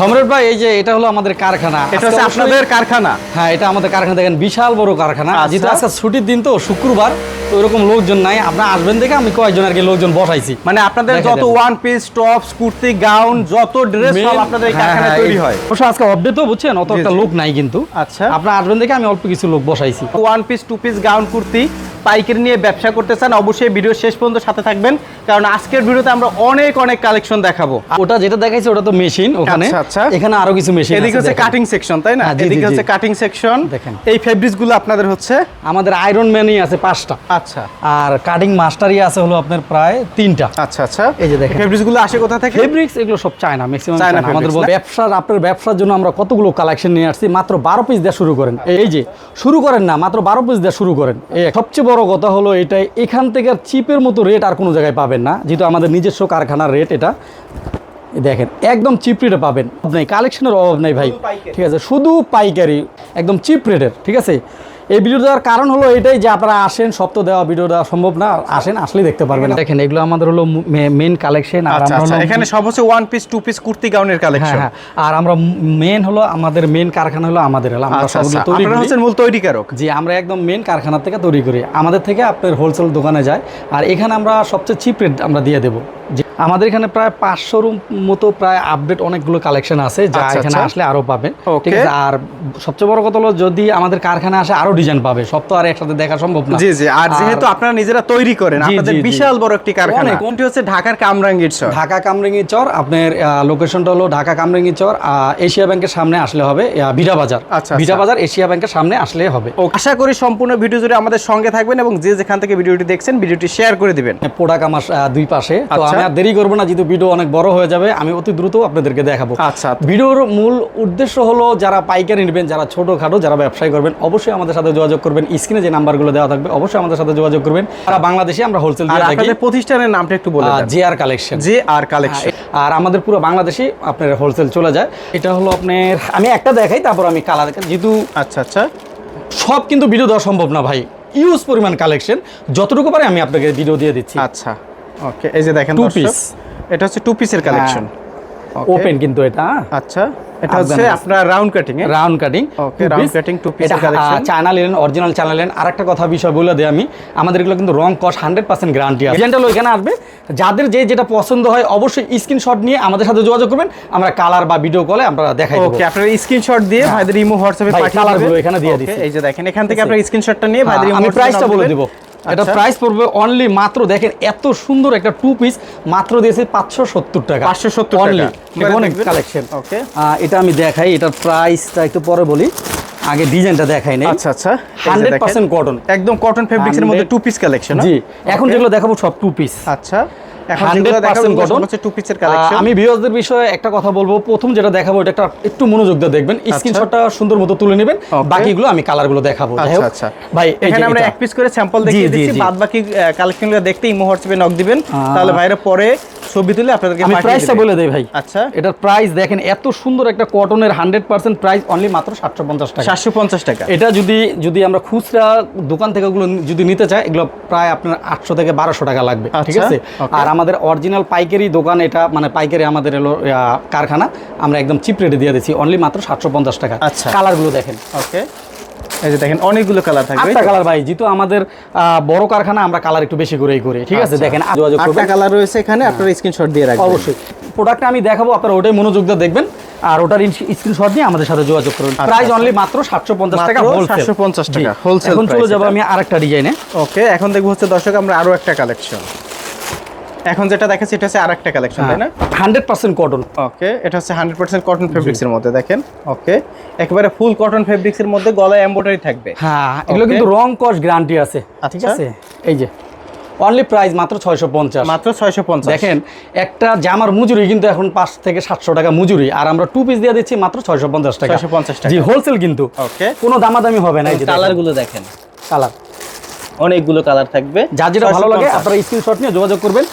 সম্রাট ভাই এই যে এটা হলো আমাদের কারখানা। এটা হচ্ছে আপনাদের কারখানা। হ্যাঁ এটা আমাদের কারখানা দেখেন বিশাল বড় কারখানা। আচ্ছা। যেহেতু আজকে ছুটির দিন তো শুক্রবার তো ওরকম লোকজন নাই। আপনারা আসবেন দেখে আমি কয়েকজন আর কি লোকজন বসাইছি। মানে আপনাদের যত one piece tops kurti gown যত ড্রেস সব আপনাদের এই হ্যাঁ, কারখানায় হ্যাঁ, তৈরি হয়। অবশ্য আজকে আপডেট তো বুঝছেন অত একটা লোক নাই কিন্তু। আচ্ছা। আপনারা আসবেন দেখে আমি অল্প কিছু লোক বসাইছি। One piece two piece gown kurti পাইকারি নিয়ে ব্যবসা করতে চান অবশ্যই ভিডিও শেষ পর্যন্ত সাথে থাকবেন কারণ আজকের ভিডিওতে আমরা অনেক অনেক কালেকশন দেখাবো। ওটা যেটা দেখাইছে ওটা তো মেশিন ওখানে। আচ্ছা, আচ্ছা। এখানে আরও কিছু মেশিন এদিকে হচ্ছে কাটিং সেকশন তাই না? হ্যাঁ, এদিকে। হচ্ছে কাটিং সেকশন দেখেন। এই ফেব্রিক্সগুলো আপনাদের হচ্ছে? আমাদের আয়রন ম্যানই আছে পাঁচটা। আচ্ছা। আর কাটিং মাস্টারই আছে হলো আপনার প্রায় তিনটা। আচ্ছা আচ্ছা। এই যে দেখেন। ফেব্রিক্সগুলো আসে কোথা থেকে? ফেব্রিক্স এগুলো সব চায়না ম্যাক্সিমাম চায়না আমাদের ব্যবসার আপনার ব্যবসার জন্য আমরা কতগুলো কালেকশন নিয়ে আসছি? মাত্র বারো পিস দিয়ে শুরু করেন। এই যে শুরু করেন না মাত্র বারো পিস দিয়ে শুরু করেন। এই সবচেয়ে বড় কথা হলো এটাই এখান থেকে আর চিপের মতো রেট আর কোনো জায়গায় পাবেন না যেহেতু আমাদের নিজস্ব কারখানার রেট এটা। দেখেন একদম চিপ রেটে পাবেন। নেই কালেকশনের অভাব নাই ভাই ঠিক আছে শুধু পাইকারি একদম চিপ রেটের ঠিক আছে? এই ভিডিও দেওয়ার কারণ হলো এটাই যে আপনারা আসেন সব তো দেওয়া ভিডিও দেওয়া সম্ভব না। আসেন আসলে দেখতে পারবেন। দেখেন এগুলো আমাদের হলো মেন কালেকশন আর আচ্ছা আমরা আচ্ছা এখানে সব হচ্ছে one piece two piece kurti গাউনের হ্যাঁ কালেকশন হ্যাঁ আর আমরা মেন হলো আমাদের মেন কারখানা হলো আমাদের হলো আমরা আচ্ছা সবগুলো তৈরি আপনারা করি। হচ্ছেন মূল তৈরিকারক। জি আমরা একদম মেন কারখানা থেকে তৈরি করি। আমাদের থেকে আপনার হোলসেল দোকানে যায়। আর এখানে আমরা সবচেয়ে চিপ রেট আমরা দিয়ে দেবো। যে আমাদের এখানে প্রায় পাঁচশোর মতো প্রায় আপডেট অনেকগুলো কালেকশন আছে যা এখানে। আসলে আরও পাবেন। ঠিক আছে আর সবচেয়ে বড় কথা হলো যদি আমাদের কারখানা আসে আরও ডিজাইন পাবে। সব তো আর একসাথে দেখা সম্ভব না। জি জি। আর যেহেতু আপনারা নিজেরা তৈরি করেন আপনাদের। বিশাল বড় একটি কারখানা। কোনটি হচ্ছে? ঢাকার কামরাঙ্গীর চর। ঢাকা কামরেঙ্গি চর। আপনার লোকেশনটা হলো ঢাকা কামরেঙ্গি চর। এশিয়া ব্যাংকের সামনে আসলে হবে। ভিটা বাজার। আচ্ছা, ভিটা আচ্ছা। বাজার এশিয়া ব্যাংকের সামনে আসলে হবে। ও আশা করি সম্পূর্ণ ভিডিও জুড়ে আমাদের সঙ্গে থাকবেন এবং যে যেখান থেকে ভিডিওটি দেখছেন ভিডিওটি শেয়ার করে দিবেন। প্রোডাক্ট আমার দুই পাশে। তো আচ্ছা। আমি আর দেরি করব না যেহেতু ভিডিও অনেক বড় হয়ে যাবে আমি অতি দ্রুত আপনাদেরকে দেখাবো। আচ্ছা। ভিডিওর মূল উদ্দেশ্য হলো যারা পাইকারি নেবেন যারা ছোটখাটো যারা ব্যবসায়ী করবেন অবশ্যই আমাদের সাথে যোগাযোগ করবেন স্ক্রিনে যে নাম্বারগুলো দেওয়া থাকবে অবশ্যই আমাদের সাথে যোগাযোগ করবেন। তারা বাংলাদেশে আমরা হোলসেল দিয়ে থাকি। প্রতিষ্ঠানের নামটা একটু বলে জে আর কালেকশন যে আর কালেকশন আর আমাদের পুরো বাংলাদেশে আপনার হোলসেল চলে যায়। এটা হলো আপনার আমি একটা দেখাই তারপর আমি কালার যেহেতু আচ্ছা আচ্ছা। সব কিন্তু ভিডিও দেওয়া সম্ভব না ভাই। ইউজ পরিমাণ কালেকশন যতটুকু পারে আমি আপনাকে ভিডিও দিয়ে দিচ্ছি। আচ্ছা ওকে এই যে দেখেন দর্শক, piece। এটা হচ্ছে টু পিসের কালেকশন ওপেন কিন্তু এটা? আচ্ছা। এটা হচ্ছে আপনার round cutting round cutting round cutting, two piece এর collection। China linen original China linen আর একটা কথা বিষয় বলে দিই আমি। আমাদের এগুলো কিন্তু রং কস হান্ড্রেড পার্সেন্ট গ্যারান্টি আছে। ডিজাইনটা এখানে আসবে। যাদের যে যেটা পছন্দ হয় অবশ্যই স্ক্রিনশট নিয়ে আমাদের সাথে যোগাযোগ করবেন। আমরা কালার বা ভিডিও কলে আমরা দেখাই দেবো। ওকে আপনারা স্ক্রিনশট দিয়ে ভাইদের ইমো হোয়াটসঅ্যাপে পাঠিয়ে colour দিবেন। গুলো এখানে দিয়ে দিচ্ছি। এই যে দেখেন এখান থেকে। আপনারা স্ক্রিনশটটা নিয়ে ভাইদের হ্যাঁ, ইমো আমি প্রাইসটা বলে। দিব। এটা আচ্ছা। প্রাইস পড়বে অনলি মাত্র দেখেন এত সুন্দর একটা টু পিস মাত্র দিয়েছে পাঁচশো সত্তর টাকা। পাঁচশো সত্তর অনলি অনেক কালেকশন ওকে। এটা আমি দেখাই এটার প্রাইসটা একটু পরে বলি। আগে ডিজাইনটা দেখাই নাই। আচ্ছা আচ্ছা। এই যে হান্ড্রেড দেখেন, পার্সেন্ট কটন একদম কটন ফেব্রিক্সের মধ্যে 100 টু পিস কালেকশন জি। এখন যেগুলো দেখাবো সব টু পিস আচ্ছা। আমি ভিউয়ারদের বিষয়ে একটা কথা বলব। প্রথম যেটা দেখাবো এটা একটা একটু মনোযোগ দিয়ে দেখবেন। স্ক্রিনশটটা সুন্দর মতো তুলে নেবেন। বাকিগুলো আমি কালারগুলো দেখাবো। আচ্ছা আচ্ছা। ভাই এখানে আমরা এক পিস করে স্যাম্পল দেখিয়ে দিচ্ছি। বাদ বাকি কালেকশনগুলো দেখতে ইমো হোয়াটসঅ্যাপে নক দিবেন। তাহলে ভাইরা পরে ছবি তুলে আপনাদেরকে আমি প্রাইসটা বলে দেই ভাই। আচ্ছা। এটার প্রাইস দেখেন এত সুন্দর একটা কটনের হান্ড্রেড পার্সেন্ট প্রাইস অনলি মাত্র সাতশো পঞ্চাশ টাকা। সাতশো পঞ্চাশ টাকা। এটা যদি যদি আমরা খুচরা দোকান থেকে ওগুলো যদি নিতে চাই এগুলো প্রায় আপনার আটশো থেকে বারোশো টাকা লাগবে। ঠিক আচ্ছা, আছে? আর আমাদের অরিজিনাল পাইকারি দোকান এটা মানে পাইকারি আমাদের এলো কারখানা। আমরা একদম চিপ রেটে দিয়ে দিচ্ছি অনলি মাত্র সাতশো পঞ্চাশ টাকা। আচ্ছা। কালারগুলো দেখেন। ওকে এই যে দেখেন অনেকগুলো কালার থাকবে আটটা কালার ভাই যেহেতু আমাদের বড় কারখানা আমরা কালার একটু বেশি করেই করি ঠিক আছে? আচ্ছা। দেখেন আটটা কালার রয়েছে এখানে আপনারা স্ক্রিনশট দিয়ে রাখবেন। অবশ্যই। প্রোডাক্টটা আমি দেখাবো আপনারা ওটাই মনোযোগ দিয়ে দেখবেন আর ওটার স্ক্রিনশট নিয়ে আমাদের সাথে যোগাযোগ করবেন প্রাইস অনলি মাত্র সাতশো পঞ্চাশ টাকা আচ্ছা, হোলসেল 750 টাকা, wholesale এখন চলে যাব আমি আরেকটা ডিজাইনে ওকে এখন দেখব হচ্ছে দর্শক আমরা আরও একটা কালেকশন এখন যেটা দেখাচ্ছি এটা হচ্ছে আরেকটা কালেকশন তাই না? হান্ড্রেড পার্সেন্ট কটন ওকে এটা হচ্ছে হান্ড্রেড পার্সেন্ট কটন ফেব্রিক্সের মধ্যে দেখেন। ওকে একেবারে ফুল কটন ফেব্রিক্সের মধ্যে গলায় এম্বোটারি থাকবে। হ্যাঁ এগুলো কিন্তু রং গ্যারান্টি আছে ঠিক আচ্ছা। আছে? এই যে অনলি প্রাইস মাত্র ছয়শো পঞ্চাশ। মাত্র ছয়শো পঞ্চাশ। দেখেন একটা জামার মজুরি কিন্তু এখন পাঁচ থেকে সাতশো টাকা মজুরি আর আমরা টু পিস দিয়ে দিচ্ছি মাত্র ছয়শো পঞ্চাশ টাকা। 650 টাকা। জি হোলসেল কিন্তু। ওকে কোনো দামাদামি হবে না এই যে কালারগুলো দেখেন। কালার অনেকগুলো কালার থাকবে। যার যেটা ভালো লাগে 650 আপনারা স্ক্রিনশট নিয়ে যোগাযোগ করবেন।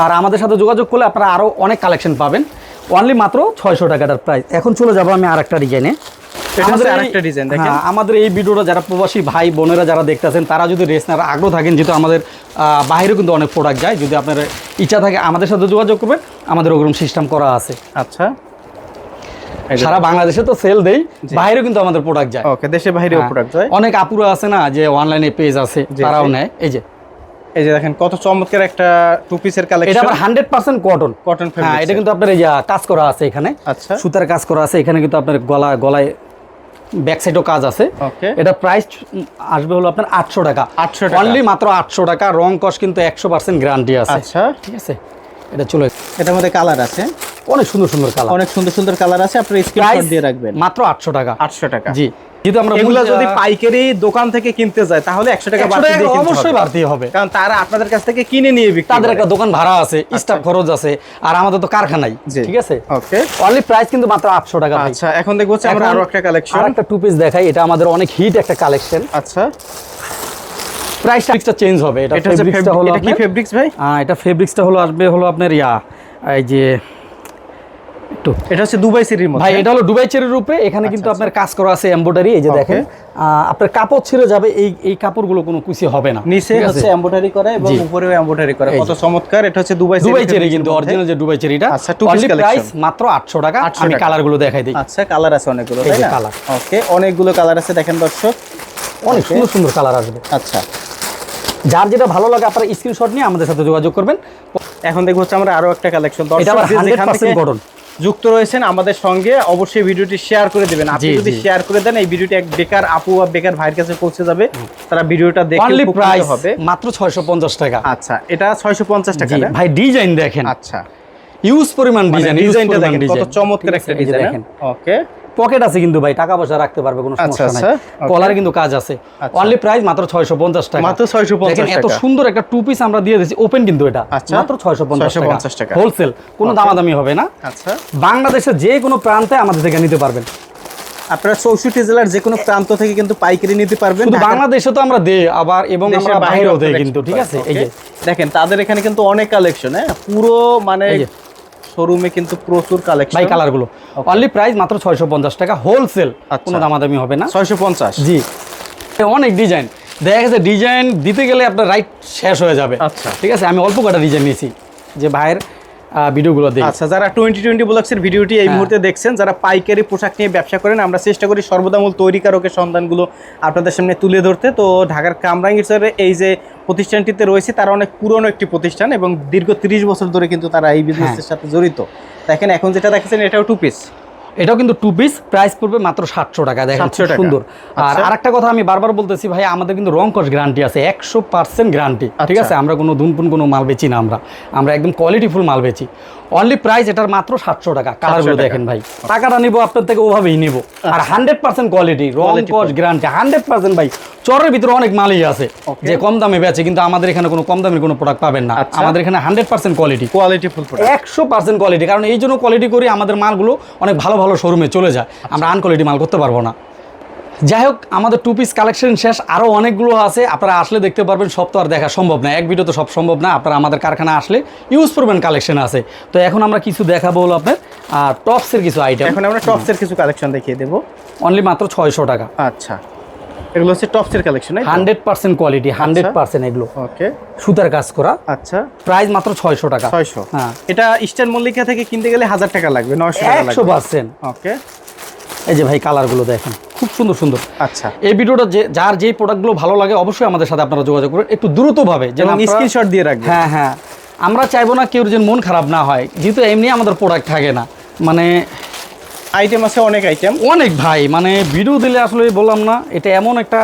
আর আমাদের সাথে যোগাযোগ করলে আপনারা আরও অনেক কালেকশন পাবেন। অনলি মাত্র ছয়শো টাকাটার প্রাইস এখন চলে যাব আমি আর একটা ডিজাইনে আমাদের এই ভিডিওটা যারা প্রবাসী ভাই বোনেরা যারা দেখতেছেন তারা যদি রেস নেওয়ার আগ্রহ থাকেন যেহেতু আমাদের আহ, বাইরেও কিন্তু অনেক প্রোডাক্ট যায় যদি আপনার ইচ্ছা থাকে আমাদের সাথে যোগাযোগ করবেন আমাদের ওরকম সিস্টেম করা আছে। আচ্ছা। সারা বাংলাদেশে তো সেল দেই বাইরেও কিন্তু আমাদের প্রোডাক্ট যায়। ওকে দেশে বাইরেও। প্রোডাক্ট হয় অনেক আপুরা আছে না যে অনলাইনে পেজ আছে তারাও নেয়। এই যে এই যে দেখেন কত চমৎকার একটা টু পিসের কালেকশন এটা আবার হান্ড্রেড পার্সেন্ট কটন কটন হ্যাঁ এটা কিন্তু আপনার এই যে কাজ করা আছে এখানে। আচ্ছা। সুতার কাজ করা আছে এখানে কিন্তু আপনার গলা গলায় ব্যাক সাইডও কাজ আছে। ওকে এটা প্রাইস আসবে হলো আপনার আটশো টাকা। 800 টাকা। অনলি মাত্র আটশো টাকা রং কস কিন্তু একশো পার্সেন্ট গ্যারান্টি আছে। আচ্ছা। ঠিক আছে? এটা চলে এটার মধ্যে কালার আছে? অনেক সুন্দর সুন্দর কালার অনেক সুন্দর সুন্দর কালার আছে আপনি স্ক্রিনশট দিয়ে রাখবেন। মাত্র আটশো টাকা। আটশো টাকা। জি। যেহেতু আমরা এগুলো যদি পাইকারি দোকান থেকে কিনতে যায় তাহলে একশো টাকা বাড়তি দিয়ে অবশ্যই বাড়তি হবে। কারণ তারা আপনাদের কাছ থেকে কিনে নিয়ে বিক্রি তাদের একটা দোকান ভাড়া আছে স্টাফ খরচ আছে আর আমাদের তো কারখানাই ঠিক আছে? ওকে। অনলি প্রাইস কিন্তু মাত্র আটশো টাকা আচ্ছা এখন দেখব আমরা আরও একটা কালেকশন আরেকটা টু পিস দেখাই এটা আমাদের অনেক হিট একটা কালেকশন আচ্ছা। প্রাইসটা চেঞ্জ হবে এটা ফেব্রিক্সটা হলো এটা কি ফেব্রিক্স ভাই? আহ, এটা ফেব্রিক্সটা হলো আসবে হলো আপনার ইয়া এই যে একটু। এটা হচ্ছে দুবাই সিরির মধ্যে। ভাই এটা হলো দুবাই চেরির উপরে এখানে কিন্তু আপনার কাজ করা আছে এমব্রয়ডারি এই যে দেখেন। আপনার কাপড় ছিঁড়ে যাবে এই এই কাপড়গুলো কোনো কুচি হবে না। নিচে আছে? হচ্ছে এমব্রয়ডারি করা এবং উপরেও এমব্রয়ডারি করা। কত চমৎকার এটা হচ্ছে দুবাই দুবাই চেরি কিন্তু অরিজিনাল যে দুবাই চেরিটা। আচ্ছা, অনলি collection। প্রাইস মাত্র 800 টাকা। আমি। কালারগুলো দেখাই দিই। আচ্ছা কালার আছে অনেকগুলো তাই না? colour। ওকে অনেকগুলো কালার আছে দেখেন দর্শক। অনেক সুন্দর সুন্দর কালার আসবে। আচ্ছা। যার যেটা ভালো লাগে আপনারা স্ক্রিনশট নিয়ে আমাদের সাথে যোগাযোগ করবেন। এখন দেখব হচ্ছে আমরা আরও একটা কালেকশন এটা দর্শক আবার যেখান 100% থেকে কটন যুক্ত রয়েছেন আমাদের সঙ্গে অবশ্যই ভিডিওটি শেয়ার করে দেবেন। আপনি যদি শেয়ার করে দেন এই ভিডিওটি এক বেকার আপু বা বেকার ভাইয়ের কাছে পৌঁছে যাবে। তারা ভিডিওটা দেখে প্রাইস হবে। মাত্র 650 টাকা। আচ্ছা এটা 650 টাকা না? ভাই ডিজাইন দেখেন। আচ্ছা। ইউজ পরিমাণ মানে ডিজাইন ডিজাইনটা দেখেন কত চমৎকার একটা ডিজাইন দেখেন। ওকে পকেট আছে কিন্তু ভাই টাকা পয়সা রাখতে পারবে কোনো আচ্ছা, সমস্যা নাই। আচ্ছা. কলারে কিন্তু কাজ আছে। আচ্ছা। অনলি প্রাইস মাত্র 650 টাকা। মাত্র 650 দেখেন এত সুন্দর একটা টু পিস আমরা দিয়ে দিয়েছি ওপেন কিন্তু এটা। আচ্ছা। মাত্র 650 650 টাকা। টাকা। হোলসেল কোনো দামাদামি হবে না। আচ্ছা। বাংলাদেশের যে কোনো প্রান্তে আমাদের থেকে নিতে পারবেন। আপনারা চৌষট্টি জেলার যে কোনো প্রান্ত থেকে কিন্তু পাইকারি নিতে পারবেন। বাংলাদেশে তো আমরা দেই আবার এবং আমরা বাইরেও দেই কিন্তু ঠিক আছে? এই যে। দেখেন তাদের এখানে কিন্তু অনেক কালেকশন হ্যাঁ? পুরো মানে। শোরুমে কিন্তু প্রচুর কালেকশন ভাই কালারগুলো অনলি প্রাইস মাত্র 650 টাকা। হোলসেল আচ্ছা। কোনো দামাদামি হবে না। ছয়শো পঞ্চাশ। জি। অনেক ডিজাইন দেখা গেছে ডিজাইন দিতে গেলে আপনার রাইট শেষ হয়ে যাবে। আচ্ছা। ঠিক আছে? আমি অল্প কটা ডিজাইন নিয়েছি। যে ভাইয়ের ভিডিওগুলো দেখি আচ্ছা যারা টোয়েন্টি টোয়েন্টি ব্লগসের ভিডিওটি এই হ্যাঁ। মুহূর্তে দেখছেন যারা পাইকারি পোশাক নিয়ে ব্যবসা করেন আমরা চেষ্টা করি সর্বদামূল তৈরিকারকের সন্ধানগুলো আপনাদের সামনে তুলে ধরতে তো ঢাকার কামরাঙ্গীরচরে এই যে প্রতিষ্ঠানটিতে রয়েছে তারা অনেক পুরনো একটি প্রতিষ্ঠান এবং দীর্ঘ তিরিশ বছর ধরে কিন্তু তারা এই বিজনেসের হ্যাঁ। সাথে জড়িত দেখেন এখন যেটা দেখেছেন এটাও টু পিস এটাও কিন্তু টু পিস প্রাইস পড়বে মাত্র সাতশো টাকা দেখেন 700 সুন্দর। আর আচ্ছা। আরেকটা কথা আমি বারবার বলতেছি ভাই আমাদের কিন্তু রং কস গ্যারান্টি আছে একশো পার্সেন্ট গ্যারান্টি ঠিক আচ্ছা। আছে? আমরা কোনো দুনপুন কোনো মাল বেচি না আমরা। আমরা একদম কোয়ালিটিফুল মাল বেচি। অনলি প্রাইস এটার মাত্র সাতশো টাকা কালারগুলো। দেখেন ভাই। টাকাটা নিবো আপনার থেকে ওভাবেই নিব। আর হান্ড্রেড পার্সেন্ট কোয়ালিটি রং কস গ্যারান্টি হান্ড্রেড পার্সেন্ট ভাই। চরের ভিতরে অনেক মালই আছে যে কম দামে বেচে কিন্তু আমাদের এখানে কোনো কম দামের কোনো প্রোডাক্ট পাবেন না। আচ্ছা। আমাদের এখানে hundred percent quality quality full একশো পার্সেন্ট কোয়ালিটি কারণ এই জন্য কোয়ালিটি করি আমাদের মালগুলো অনেক ভালো ভালো শোরুমে চলে যায় আমরা আনকোয়ালিটি মাল করতে পারব না। যাই হোক আমাদের টু পিস কালেকশন শেষ আরও অনেকগুলো আছে আপনারা আসলে দেখতে পারবেন সব তো আর দেখা সম্ভব না এক ভিডিও তো সব সম্ভব না আপনারা আমাদের কারখানা আসলে ইউজ করবেন কালেকশন আছে। তো এখন আমরা কিছু দেখাবো হলো আপনার টপসের কিছু আইটেম এখন আমরা টপসের কিছু কালেকশন দেখিয়ে দেবো। অনলি মাত্র ছয়শো টাকা। আচ্ছা। এগুলো হচ্ছে টপসের collection hundred percent quality hundred percent এগুলো। ওকে সুতার কাজ করা। আচ্ছা। প্রাইস মাত্র ছয়শো টাকা। ছয়শো। হ্যাঁ। এটা ইস্টার্ন মল্লিকা থেকে কিনতে গেলে হাজার টাকা লাগবে নয়শো একশো পার্সেন্ট। ওকে এই যে ভাই কালারগুলো দেখেন খুব সুন্দর সুন্দর। আচ্ছা। এই ভিডিওটা যে যার যেই প্রোডাক্টগুলো ভালো লাগে অবশ্যই আমাদের সাথে আপনারা যোগাযোগ করবেন একটু দ্রুতভাবে যেন স্ক্রিনশট দিয়ে রাখবেন। হ্যাঁ হ্যাঁ। আমরা চাইব না কেউ যেন মন খারাপ না হয় যেহেতু এমনি আমাদের প্রোডাক্ট থাকে না। মানে আইটেম আছে অনেক আইটেম অনেক ভাই মানে ভিডিও দিলে আসলে বললাম না এটা এমন একটা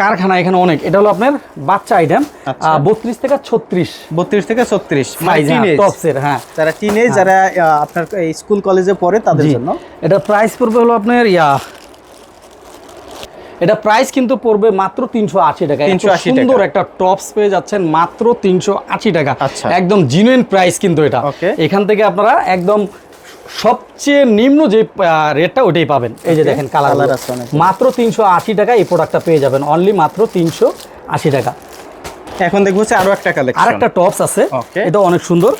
কারখানা এখানে অনেক। এটা হলো আপনার বাচ্চা আইটেম আচ্ছা। বত্রিশ থেকে ছত্রিশ। বত্রিশ থেকে ছত্রিশ টপসের হ্যাঁ যারা টিনেজ যারা আপনার স্কুল কলেজে পড়ে তাদের জন্য। এটা প্রাইস পড়বে হলো আপনার ইয়া এটা প্রাইস কিন্তু পড়বে মাত্র তিনশো আশি টাকা। তিনশো 380 টাকা। সুন্দর একটা টপস পেয়ে যাচ্ছেন মাত্র তিনশো আশি টাকা। আচ্ছা। একদম জিনুইন প্রাইস কিন্তু এটা. এখান থেকে আপনারা একদম সবচেয়ে নিম্ন যে রেটটা ওটাই পাবেন। এই যে দেখেন কালার কালার। মাত্র তিনশো আশি টাকা এই প্রোডাক্টটা পেয়ে যাবেন। অনলি মাত্র তিনশো আশি টাকা। এখন দেখব হচ্ছে আরও একটা কালেকশন আর একটা টপস আছে. এটা অনেক সুন্দর।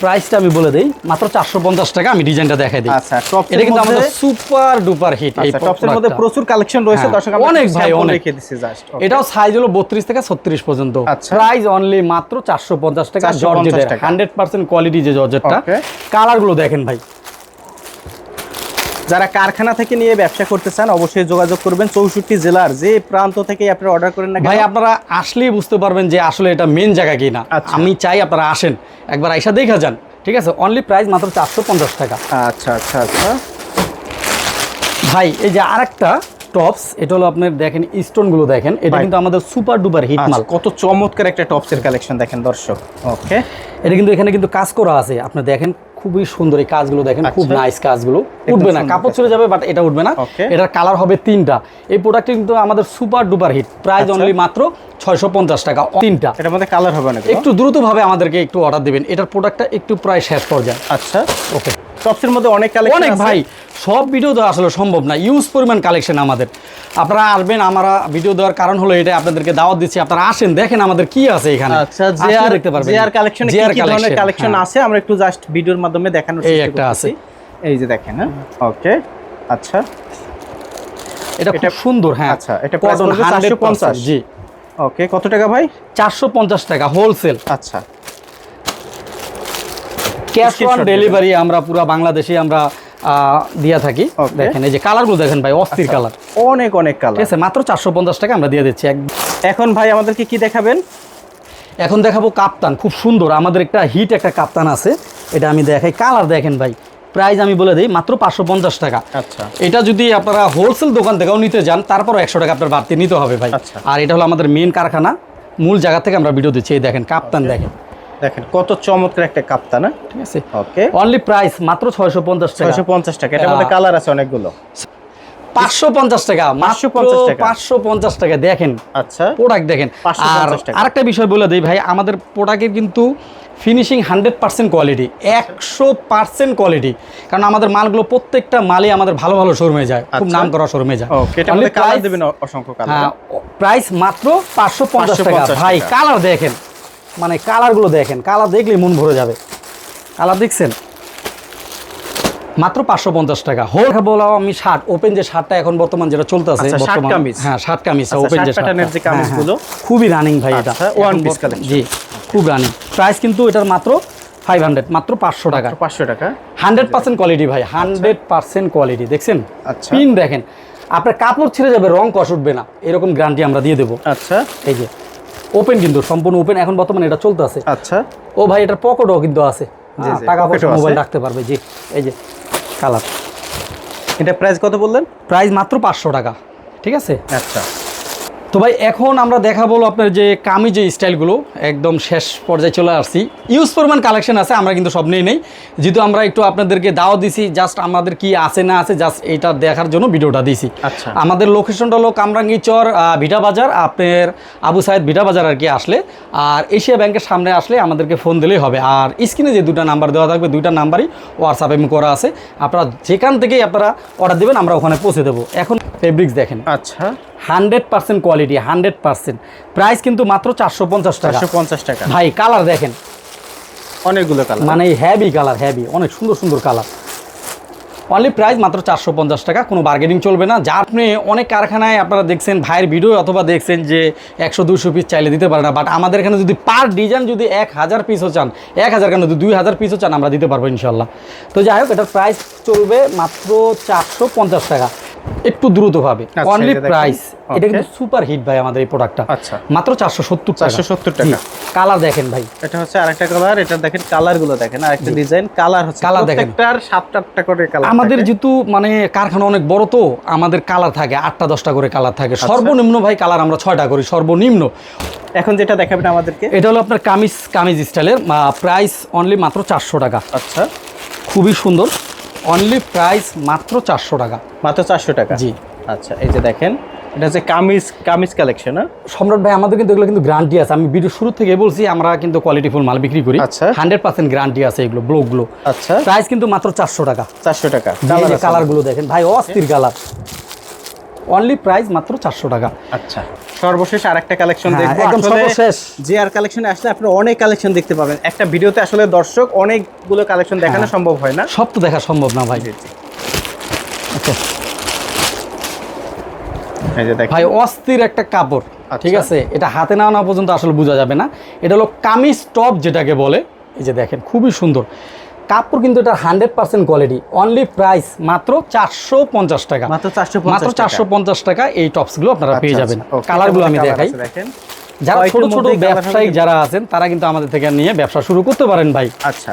প্রাইসটা আমি বলে দেই মাত্র চারশো পঞ্চাশ টাকা আমি ডিজাইনটা দেখাই দিই আচ্ছা এটা কিন্তু আমাদের সুপার ডুপার হিট এই আচ্ছা টপসের মধ্যে প্রচুর কালেকশন রয়েছে হ্যাঁ, দর্শক আমরা অনেক ভাই, অনেক। রেখে জাস্ট এটাও সাইজ হলো বত্রিশ থেকে ছত্রিশ পর্যন্ত আচ্ছা। প্রাইস অনলি মাত্র চারশো পঞ্চাশ টাকা 450 জর্জেটের টাকা। হান্ড্রেড পার্সেন্ট কোয়ালিটি যে জর্জেটটা. কালারগুলো দেখেন ভাই যারা কারখানা থেকে নিয়ে ব্যবসা করতে চান অবশ্যই যোগাযোগ করবেন। চৌষট্টি জেলার যে প্রান্ত থেকে আপনারা অর্ডার করেন না ভাই আপনারা আসলেই বুঝতে পারবেন যে আসলে এটা মেন জায়গা কিনা আচ্ছা। আমি চাই আপনারা আসেন একবার আইসা দেখা যান ঠিক আছে? অনলি প্রাইস মাত্র চারশো পঞ্চাশ টাকা। আচ্ছা আচ্ছা আচ্ছা। ভাই এই যে আরেকটা টপস এটা হলো আপনার দেখেন স্টোনগুলো দেখেন এটা কিন্তু আমাদের সুপার ডুপার হিট মাল। কত চমৎকার একটা টপসের কালেকশন দেখেন দর্শক। ওকে এটা কিন্তু এখানে কিন্তু কাজ করা আছে। আপনি দেখেন খুবই সুন্দর এই কাজগুলো দেখেন খুব আচ্ছা। নাইস কাজগুলো উঠবে না কাপড়। চলে যাবে বাট এটা উঠবে না। এটার কালার হবে তিনটা। এই প্রোডাক্ট কিন্তু আমাদের super duper hit price. Only মাত্র ছয়শো পঞ্চাশ টাকা। তিনটা। এটার মধ্যে কালার হবে না একটু দ্রুতভাবে আমাদেরকে একটু অর্ডার দেবেন। এটার প্রোডাক্টটা একটু প্রায় শেষ পর্যায়ে। আচ্ছা। ওকে টপসের মধ্যে অনেক কালেকশন অনেক ভাই সব ভিডিও দেওয়া আসলে সম্ভব না। ইউজ পরিমাণ কালেকশন আমাদের। আপনারা আসবেন আমরা ভিডিও দেওয়ার কারণ হলো এটা আপনাদেরকে দাওয়াত দিচ্ছি। আপনারা আসেন দেখেন আমাদের কি আছে এখানে। আচ্ছা যে আর দেখতে পারবেন। যে আর কালেকশন কি কি ধরনের কালেকশন হ্যাঁ। আছে? আমরা একটু জাস্ট ভিডিওর মাধ্যমে দেখানোর এই চেষ্টা একটা করতেছি। আছে। এই যে দেখেন হ্যাঁ। ওকে আচ্ছা। এটা খুব সুন্দর হ্যাঁ। আচ্ছা, এটা 100% 450 জি। ওকে কত টাকা ভাই? চারশো পঞ্চাশ টাকা হোলসেল আচ্ছা। ক্যাশ অন ডেলিভারি আমরা পুরো বাংলাদেশে আমরা দিয়া থাকি। দেখেন এই যে কালারগুলো দেখেন ভাই অস্থির আচ্ছা, কালার। অনেক অনেক কালার। ঠিক আছে মাত্র চারশো পঞ্চাশ টাকা আমরা দিয়ে দিচ্ছি। এখন ভাই আমাদেরকে কি দেখাবেন? এখন দেখাবো কাপ্তান খুব সুন্দর। আমাদের একটা হিট একটা কাপ্তান আছে। এটা আমি দেখাই। কালার দেখেন ভাই প্রাইস আমি বলে দিই মাত্র পাঁচশো পঞ্চাশ টাকা। আচ্ছা। এটা যদি আপনারা হোলসেল দোকান থেকেও নিতে যান তারপরও একশো টাকা আপনার বাড়তি নিতে হবে ভাই। আচ্ছা। আর এটা হলো আমাদের মেন কারখানা। মূল জায়গা থেকে আমরা ভিডিও দিচ্ছি। এই দেখেন কাপ্তান দেখেন। দেখেন কত চমৎকার একটা কাপ্তা না? ঠিক আছে। ওকে অনলি প্রাইস মাত্র ছয়শো পঞ্চাশ টাকা। ছয়শো পঞ্চাশ টাকা। এটার মধ্যে কালার আছে অনেকগুলো। পাঁচশো পঞ্চাশ টাকা মাত্র 550 টাকা। পাঁচশো পঞ্চাশ টাকা। দেখেন আচ্ছা। প্রোডাক্ট দেখেন। 550 আর। আরেকটা বিষয় বলে দিই ভাই আমাদের প্রোডাক্টের কিন্তু ফিনিশিং হান্ড্রেড পার্সেন্ট কোয়ালিটি একশো পার্সেন্ট কোয়ালিটি কারণ আমাদের মালগুলো প্রত্যেকটা মালই আমাদের ভালো ভালো শোরুমে যায় খুব। নাম করা শোরুমে যায়। অসংখ্য হ্যাঁ প্রাইস মাত্র পাঁচশো পঞ্চাশ টাকা। 550 ভাই কালার দেখেন। মানে কালারগুলো দেখেন কালার দেখলেই মন ভরে যাবে। কালার দেখছেন? মাত্র পাঁচশো পঞ্চাশ টাকা। হোল বলাও আমি শার্ট ওপেন যে শার্টটা এখন বর্তমান যেটা চলতেছে আচ্ছা। হ্যাঁ শার্ট কামিজ আচ্ছা, ওপেন যে শার্ট প্যাটার্নের যে শার্টটা। হ্যাঁ। হ্যাঁ, খুবই রানিং ভাই এটা। আচ্ছা, piece বর্তমান- collection। জি খুব রানিং প্রাইস কিন্তু এটার মাত্র ফাইভ হান্ড্রেড মাত্র পাঁচশো টাকা। পাঁচশো টাকা। হান্ড্রেড পার্সেন্ট কোয়ালিটি ভাই হান্ড্রেড পার্সেন্ট কোয়ালিটি দেখছেন? আচ্ছা। পিন দেখেন আপনার কাপড় ছিঁড়ে যাবে রং কষ উঠবে না। এরকম গ্যারান্টি আমরা দিয়ে দেবো। আচ্ছা। এই যে ওপেন কিন্তু সম্পূর্ণ ওপেন এখন বর্তমানে এটা চলতে আছে আচ্ছা। ও ভাই এটার পকেটও কিন্তু আছে। হ্যাঁ, টাকা পয়সা মোবাইল রাখতে পারবে জি। এই যে কালার এটা প্রাইস কত বললেন? প্রাইস মাত্র পাঁচশো টাকা ঠিক আছে? আচ্ছা। তো ভাই এখন আমরা দেখাবো হলো আপনার যে কামি যে স্টাইলগুলো। একদম শেষ পর্যায়ে চলে আসছি। ইউজ পরিমাণ কালেকশন আছে আমরা কিন্তু সব নেই নেই। যেহেতু আমরা একটু আপনাদেরকে দাওয়া দিছি জাস্ট আমাদের কি আছে না আছে জাস্ট এটা দেখার জন্য ভিডিওটা দিছি। আচ্ছা। আমাদের লোকেশনটা হলো কামরাঙ্গি চর ভিটা বাজার আপনার আবু সাহেদ ভিটা বাজার আর কি আসলে। আর এশিয়া ব্যাংকের সামনে আসলে আমাদেরকে ফোন দিলেই হবে। আর স্ক্রিনে যে দুটা নাম্বার দেওয়া থাকবে দুইটা নাম্বারই হোয়াটসঅ্যাপে করা আছে। আপনারা যেখান থেকেই আপনারা অর্ডার দেবেন আমরা ওখানে পৌঁছে দেবো। এখন ফেব্রিক্স দেখেন। আচ্ছা। Hundred percent quality hundred percent. Price কিন্তু মাত্র চারশো পঞ্চাশ টাকা। পঞ্চাশ টাকা। ভাই কালার দেখেন। অনেকগুলো কালার। মানে হ্যাভি কালার হ্যাভি অনেক সুন্দর সুন্দর কালার। অনলি প্রাইস মাত্র চারশো পঞ্চাশ টাকা কোনো বার্গেনিং চলবে না। যা আপনি অনেক কারখানায় আপনারা দেখছেন ভাইয়ের ভিডিও অথবা দেখছেন যে একশো দুশো পিস চাইলে দিতে পারে না বাট আমাদের এখানে যদি পার ডিজাইন যদি এক হাজার পিসও চান এক হাজার কেন যদি দুই হাজার পিসও চান আমরা দিতে পারব ইনশাল্লাহ তো যাই হোক এটার প্রাইস চলবে মাত্র চারশো পঞ্চাশ টাকা। একটু দ্রুতভাবে আচ্ছা, অনলি প্রাইস এটা কিন্তু সুপার হিট ভাই আমাদের এই প্রোডাক্টটা আচ্ছা। মাত্র চারশো সত্তর টাকা। 470 টাকা। কালার দেখেন ভাই। এটা হচ্ছে আরেকটা কালার এটা দেখেন কালারগুলো দেখেন। আরেকটা ডিজাইন কালার হচ্ছে Colour দেখেন। প্রত্যেকটার সাতটা আটটা করে কালার আমাদের যেহেতু মানে কারখানা অনেক বড় তো আমাদের কালার থাকে আটটা দশটা করে কালার থাকে। আচ্ছা। সর্বনিম্ন ভাই কালার আমরা ছয়টা করি সর্বনিম্ন। এখন যেটা দেখাবেন আমাদেরকে। এটা হলো আপনার কামিজ কামিজ স্টাইলের প্রাইস অনলি মাত্র চারশো টাকা। আচ্ছা। খুবই সুন্দর। অনলি প্রাইস মাত্র চারশো টাকা। মাত্র চারশো টাকা? জি। আচ্ছা এই যে দেখেন এটা হচ্ছে কামিজ কামিজ কালেকশন সম্রাট ভাই আমাদের কিন্তু এগুলো কিন্তু গ্যারান্টি আছে। আমি ভিডিও শুরু থেকে বলছি আমরা কিন্তু কোয়ালিটি ফুল মাল বিক্রি করি। আচ্ছা। হান্ড্রেড পার্সেন্ট গ্রান্টি আছে এগুলো ব্লকগুলো আচ্ছা। প্রাইস কিন্তু মাত্র চারশো টাকা। চারশো টাকা। কালারগুলো কালারগুলো দেখেন। ভাই অস্থির কালার অনলি প্রাইস মাত্র চারশো টাকা। আচ্ছা সর্বশেষ আরেকটা কালেকশন হ্যাঁ, দেখব। একদম সর্বশেষ। যে আর কালেকশনে আসলে আপনারা অনেক কালেকশন দেখতে পাবেন। একটা ভিডিওতে আসলে দর্শক অনেকগুলো কালেকশন দেখানো হ্যাঁ। সম্ভব হয় না। সব তো দেখা সম্ভব না ভাই। আচ্ছা। দেখেন। ভাই অস্থির একটা কাপড় আচ্ছা। ঠিক আছে? এটা হাতে না নেওয়া পর্যন্ত আসলে বোঝা যাবে না। এটা হলো কামিজ টপ যেটাকে বলে। এই যে দেখেন খুবই সুন্দর। কাপড় কিন্তু এটা hundred percent quality. Only price মাত্র চারশো পঞ্চাশ টাকা। মাত্র 450 মাত্র চারশো পঞ্চাশ টাকা এই টপসগুলো আপনারা পেয়ে আচ্ছা, যাবেন। কালারগুলো কালারগুলো আমি দেখাই। যারা ছোট ছোট ব্যবসায়ী যারা আছেন তারা কিন্তু আমাদের থেকে নিয়ে ব্যবসা শুরু করতে পারেন ভাই। আচ্ছা।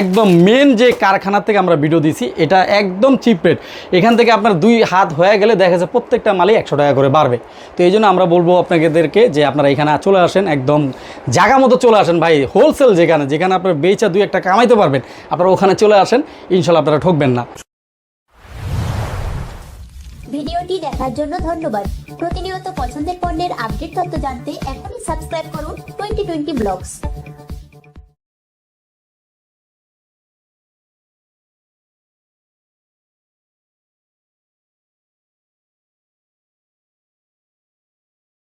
একদম মেন যে কারখানা থেকে আমরা ভিডিও দিছি, এটা একদম চিপ রেট এখান থেকে আপনার দুই হাত হয়ে গেলে দেখা যাচ্ছে প্রত্যেকটা মালই একশো টাকা করে বাড়বে। তো এই জন্য আমরা বলব আপনাদেরকে যে আপনারা এখানে চলে আসেন, একদম জায়গা মতো চলে আসেন। ভাই হোলসেল যেখানে যেখানে আপনার বেচা দুই একটা কামাইতে পারবেন, আপনারা ওখানে চলে আসেন ইনশাল্লাহ আপনারা ঠকবেন না। ভিডিওটি দেখার জন্য ধন্যবাদ। প্রতিনিয়ত পছন্দের পণ্যের আপডেট তথ্য জানতে এখনই সাবস্ক্রাইব করুন টোয়েন্টি টোয়েন্টি ব্লগস।